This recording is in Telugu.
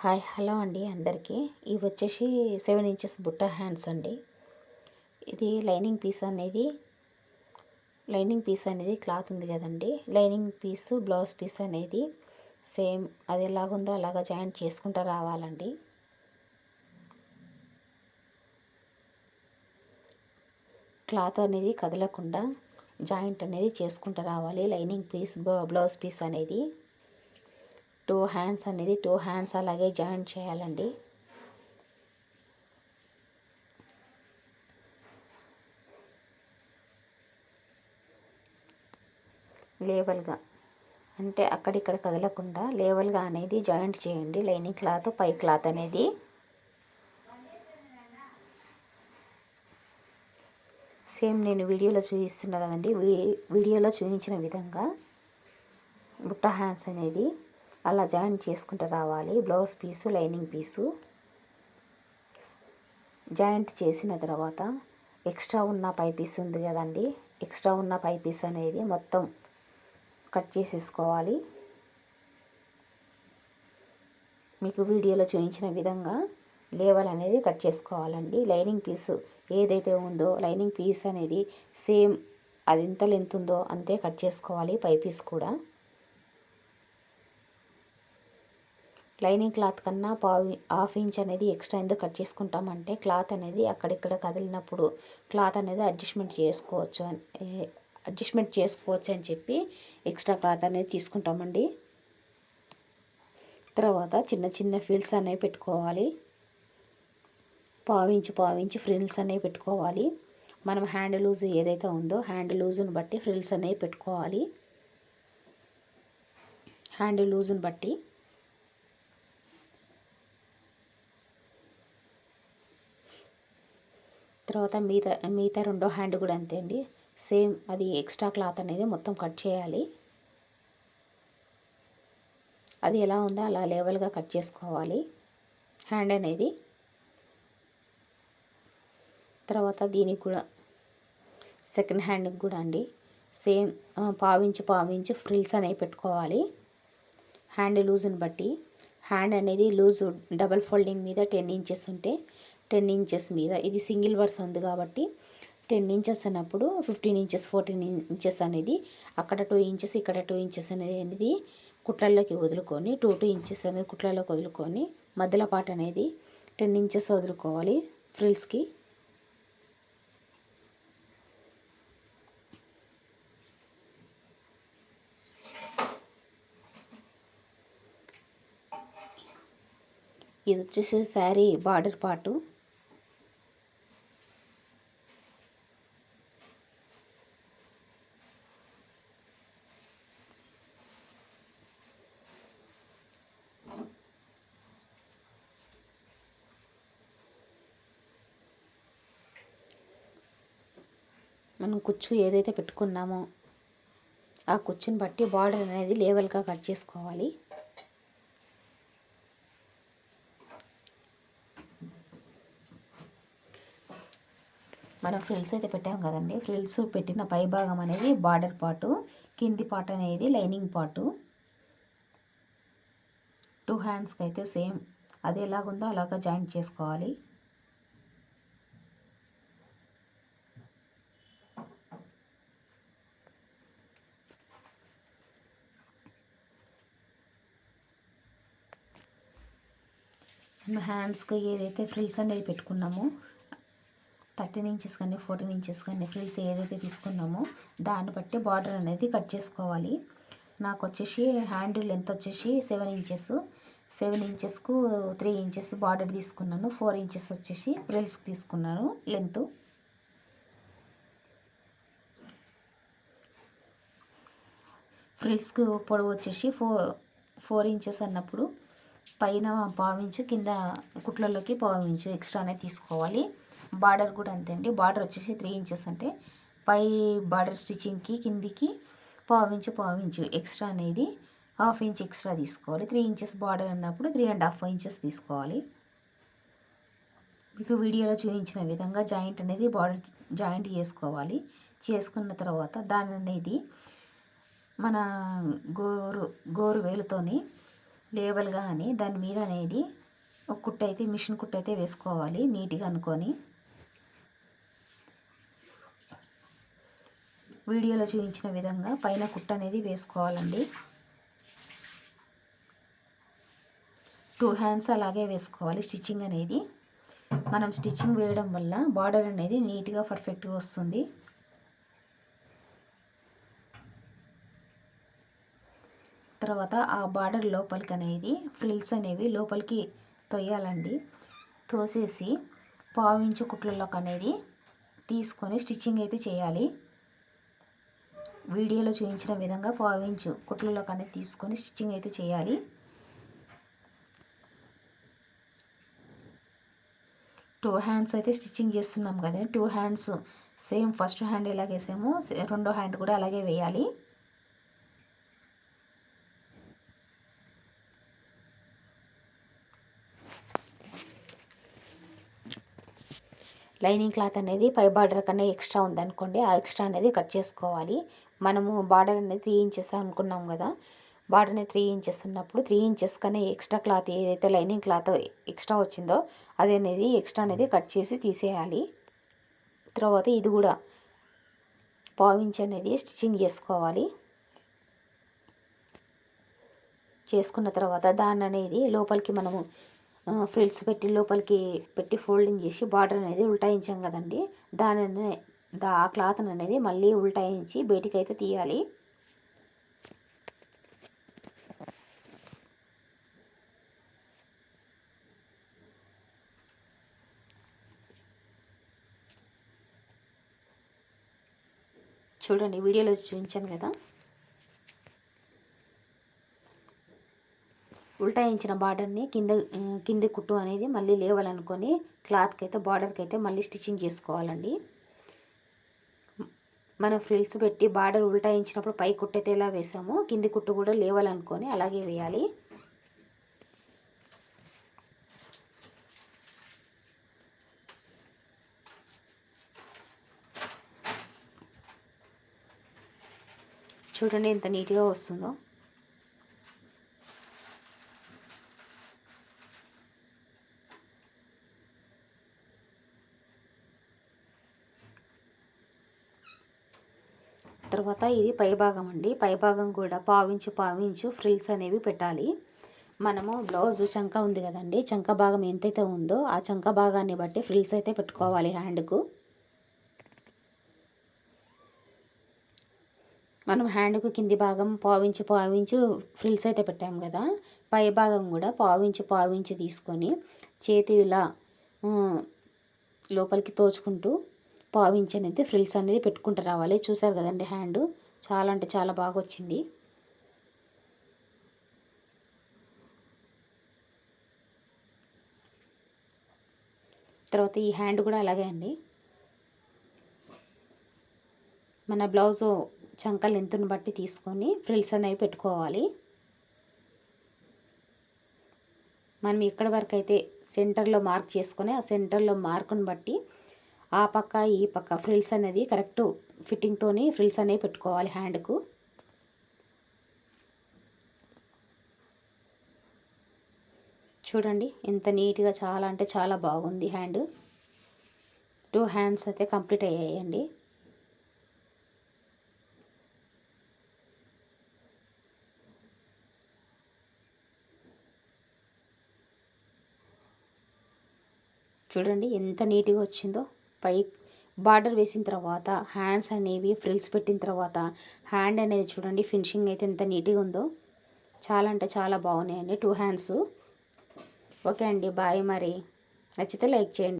హాయ్ హలో అండి అందరికీ. ఇవి వచ్చేసి సెవెన్ ఇంచెస్ బుట్ట హ్యాండ్స్ అండి. ఇది లైనింగ్ పీస్ అనేది లైనింగ్ పీస్ అనేది క్లాత్ ఉంది కదండి. లైనింగ్ పీస్ బ్లౌజ్ పీస్ అనేది సేమ్ అది ఎలాగుందో అలాగా జాయింట్ చేసుకుంటూ రావాలండి. క్లాత్ అనేది కదలకుండా జాయింట్ అనేది చేసుకుంటూ రావాలి. లైనింగ్ పీస్ బ్లౌజ్ పీస్ అనేది. టూ హ్యాండ్స్ అనేది టూ హ్యాండ్స్ అలాగే జాయింట్ చేయాలండి. లేవల్గా అంటే అక్కడిక్కడ కదలకుండా లేవల్గా అనేది జాయింట్ చేయండి. లైనింగ్ క్లాత్ పై క్లాత్ అనేది. సేమ్ నేను వీడియోలో చూపిస్తున్నా కదండి వీడియోలో చూపించిన విధంగా బుట్ట హ్యాండ్స్ అనేది. అలా జాయింట్ చేసుకుంటూ రావాలి. Blouse piece lining piece. Joint చేసిన తర్వాత ఎక్స్ట్రా ఉన్న పై పీస్ ఉంది కదండి. ఎక్స్ట్రా ఉన్న పై పీస్ అనేది మొత్తం కట్ చేసేసుకోవాలి. మీకు వీడియోలో చూపించిన విధంగా లేవల్ అనేది కట్ చేసుకోవాలండి. లైనింగ్ పీస్ ఏదైతే ఉందో లైనింగ్ పీస్ అనేది సేమ్ అది ఎంత లెంత్ ఉందో అంతే కట్ చేసుకోవాలి పై పీస్ కూడా. లైనింగ్ క్లాత్ కన్నా పావు హాఫ్ ఇంచ్ అనేది ఎక్స్ట్రా ఎందుకు కట్ చేసుకుంటామంటే క్లాత్ అనేది అక్కడిక్కడ కదిలినప్పుడు క్లాత్ అనేది అడ్జస్ట్మెంట్ చేసుకోవచ్చు అడ్జస్ట్మెంట్ చేసుకోవచ్చు అని చెప్పి ఎక్స్ట్రా క్లాత్ అనేది తీసుకుంటామండి. తర్వాత చిన్న చిన్న ఫ్రిల్స్ అనేవి పెట్టుకోవాలి. పావించి పావించి ఫ్రిల్స్ అనేవి పెట్టుకోవాలి. మనం హ్యాండ్ లూజ్ ఏదైతే ఉందో హ్యాండ్ లూజ్ని బట్టి ఫ్రిల్స్ అనేవి పెట్టుకోవాలి. హ్యాండ్ లూజ్ని బట్టి తర్వాత మిగతా మిగతా రెండో హ్యాండ్ కూడా అంతే అండి. సేమ్ అది ఎక్స్ట్రా క్లాత్ అనేది మొత్తం కట్ చేయాలి. అది ఎలా ఉందో అలా లెవెల్గా కట్ చేసుకోవాలి. హ్యాండ్ అనేది. తర్వాత దీనికి కూడా సెకండ్ హ్యాండ్కి కూడా అండి. సేమ్ పావించి పావించి ఫ్రిల్స్ అనేవి పెట్టుకోవాలి. హ్యాండ్ లూజ్ని బట్టి. హ్యాండ్ అనేది లూజ్ డబల్ ఫోల్డింగ్ మీద టెన్ ఇంచెస్ ఉంటే టెన్ ఇంచెస్ మీద. ఇది సింగిల్ వర్స్ ఉంది కాబట్టి టెన్ ఇంచెస్ అన్నప్పుడు ఫిఫ్టీన్ ఇంచెస్ ఫోర్టీన్ ఇంచెస్ అనేది అక్కడ టూ ఇంచెస్ ఇక్కడ టూ ఇంచెస్ అనేది అనేది కుట్లల్లోకి వదులుకొని టూ టూ ఇంచెస్ అనేది కుట్లల్లోకి వదులుకొని మధ్యలో పాట అనేది టెన్ ఇంచెస్ వదులుకోవాలి ఫ్రిల్స్కి. ఇది వచ్చేసి శారీ బార్డర్ పాటు మనం కుచ్చు ఏదైతే పెట్టుకున్నామో ఆ కుచ్చుని బట్టి బార్డర్ అనేది లేవల్గా కట్ చేసుకోవాలి. మనం ఫ్రిల్స్ అయితే పెట్టాం కదండి. ఫ్రిల్స్ పెట్టిన పై భాగం అనేది బార్డర్ పాటు కింది పార్ట్ అనేది లైనింగ్ పాటు టూ హ్యాండ్స్కి అయితే సేమ్ అది ఎలాగుందో అలాగా జాయింట్ చేసుకోవాలి. హ్యాండ్స్కి ఏదైతే ఫ్రిల్స్ అనేది పెట్టుకున్నామో థర్టీన్ ఇంచెస్ కానీ ఫోర్టీన్ ఇంచెస్ కానీ ఫ్రిల్స్ ఏదైతే తీసుకున్నామో దాన్ని బట్టి బార్డర్ అనేది కట్ చేసుకోవాలి. నాకు వచ్చేసి హ్యాండ్ లెంత్ వచ్చేసి సెవెన్ ఇంచెస్ సెవెన్ ఇంచెస్కు త్రీ ఇంచెస్ బార్డర్ తీసుకున్నాను. ఫోర్ ఇంచెస్ వచ్చేసి ఫ్రిల్స్కి తీసుకున్నాను లెంత్ ఫ్రిల్స్కు పొడవు వచ్చేసి ఫోర్ ఫోర్ ఇంచెస్ అన్నప్పుడు పైన పావించు కింద కుట్లలోకి పావించు ఎక్స్ట్రా అనేది తీసుకోవాలి. బార్డర్ కూడా అంతే అండి. బార్డర్ వచ్చేసి త్రీ ఇంచెస్ అంటే పై బార్డర్ స్టిచ్చింగ్కి కిందికి పావించు పావించు ఎక్స్ట్రా అనేది హాఫ్ ఇంచ్ ఎక్స్ట్రా తీసుకోవాలి. త్రీ ఇంచెస్ బార్డర్ అన్నప్పుడు త్రీ అండ్ హాఫ్ ఇంచెస్ తీసుకోవాలి. మీకు వీడియోలో చూపించిన విధంగా జాయింట్ అనేది బార్డర్ జాయింట్ చేసుకోవాలి. చేసుకున్న తర్వాత దాని అనేది మన గోరు గోరు వేలుతోని లేవల్ కానీ దాని మీద అనేది ఒక కుట్ట అయితే మిషన్ కుట్ట అయితే వేసుకోవాలి నీట్గా అనుకొని. వీడియోలో చూపించిన విధంగా పైన కుట్ట అనేది వేసుకోవాలండి. టూ హ్యాండ్స్ అలాగే వేసుకోవాలి స్టిచ్చింగ్ అనేది. మనం స్టిచ్చింగ్ వేయడం వల్ల బార్డర్ అనేది నీట్గా పర్ఫెక్ట్గా వస్తుంది. తర్వాత ఆ బార్డర్ లోపలికి అనేది ఫ్రిల్స్ అనేవి లోపలికి తొయ్యాలండి. తోసేసి పావించు కుట్లలోకి అనేది తీసుకొని స్టిచ్చింగ్ అయితే చేయాలి. వీడియోలో చూపించిన విధంగా పావించు కుట్లలోకి అనేది తీసుకొని స్టిచ్చింగ్ అయితే చేయాలి. టూ హ్యాండ్స్ అయితే స్టిచ్చింగ్ చేస్తున్నాం కదా two hands same first hand ఎలాగేసామో రెండో హ్యాండ్ కూడా అలాగే వేయాలి. లైనింగ్ క్లాత్ అనేది పై బార్డర్ కన్నా ఎక్స్ట్రా ఉందనుకోండి ఆ ఎక్స్ట్రా అనేది కట్ చేసుకోవాలి. మనము బార్డర్ అనేది త్రీ ఇంచెస్ అనుకున్నాం కదా బార్డర్ అనేది త్రీ ఇంచెస్ ఉన్నప్పుడు త్రీ ఇంచెస్ కన్నా ఎక్స్ట్రా క్లాత్ ఏదైతే లైనింగ్ క్లాత్ ఎక్స్ట్రా వచ్చిందో అది అనేది ఎక్స్ట్రా అనేది కట్ చేసి తీసేయాలి. తర్వాత ఇది కూడా పావించి అనేది స్టిచ్చింగ్ చేసుకోవాలి. చేసుకున్న తర్వాత దాన్ని అనేది లోపలికి మనము ఫ్రిల్స్ పెట్టి లోపలికి పెట్టి ఫోల్డింగ్ చేసి బార్డర్ అనేది ఉల్టాయించాం కదండి. దానిని ఆ క్లాత్ అనేది మళ్ళీ ఉల్టాయించి బయటికి అయితే తీయాలి. చూడండి వీడియోలో చూపించాను కదా. ఉల్టాయించిన బార్డర్ని కింద కింది కుట్టు అనేది మళ్ళీ లేవాలనుకొని క్లాత్కి అయితే బార్డర్కి అయితే మళ్ళీ స్టిచ్చింగ్ చేసుకోవాలండి. మనం ఫ్రిల్స్ పెట్టి బార్డర్ ఉల్టాయించినప్పుడు పై కుట్టు అయితే ఎలా వేసామో కింది కుట్టు కూడా లేవాలనుకొని అలాగే వేయాలి. చూడండి ఎంత నీట్గా వస్తుందో. తర్వాత ఇది పైభాగం అండి. పైభాగం కూడా పావించు పావించు ఫ్రిల్స్ అనేవి పెట్టాలి. మనము బ్లౌజ్ చంక ఉంది కదండి. చంక భాగం ఎంతైతే ఉందో ఆ చంక భాగాన్ని బట్టి ఫ్రిల్స్ అయితే పెట్టుకోవాలి హ్యాండ్కు మనం హ్యాండ్కు కింది భాగం పావించి పావించు ఫ్రిల్స్ అయితే పెట్టాము కదా. పై భాగం కూడా పావించి పావించి తీసుకొని చేతి ఇలా లోపలికి తోచుకుంటూ పావించని అయితే ఫ్రిల్స్ అనేది పెట్టుకుంటూ రావాలి. చూసారు కదండి హ్యాండ్. చాలా అంటే చాలా బాగా వచ్చింది. తర్వాత ఈ హ్యాండ్ కూడా అలాగే అండి. మన బ్లౌజు చంక లెంత్ను బట్టి తీసుకొని ఫ్రిల్స్ అనేవి పెట్టుకోవాలి. మనం ఇక్కడ వరకు అయితే సెంటర్లో మార్క్ చేసుకొని ఆ సెంటర్లో మార్కుని బట్టి ఆ పక్క ఈ పక్క ఫ్రిల్స్ అనేవి కరెక్ట్ ఫిట్టింగ్తోని ఫ్రిల్స్ అనేవి పెట్టుకోవాలి హ్యాండ్కు. చూడండి ఎంత నీట్గా చాలా అంటే చాలా బాగుంది హ్యాండ్. టూ హ్యాండ్స్ అయితే కంప్లీట్ అయ్యాయండి. చూడండి ఎంత నీట్గా వచ్చిందో. పై బార్డర్ వేసిన తర్వాత హ్యాండ్స్ అనేవి ఫ్రిల్స్ పెట్టిన తర్వాత హ్యాండ్ అనేది చూడండి ఫినిషింగ్ అయితే ఎంత నీట్గా ఉందో. చాలా అంటే చాలా బాగున్నాయండి టూ హ్యాండ్స్. ఓకే అండి బాయ్ మరి. నచ్చితే లైక్ చేయండి.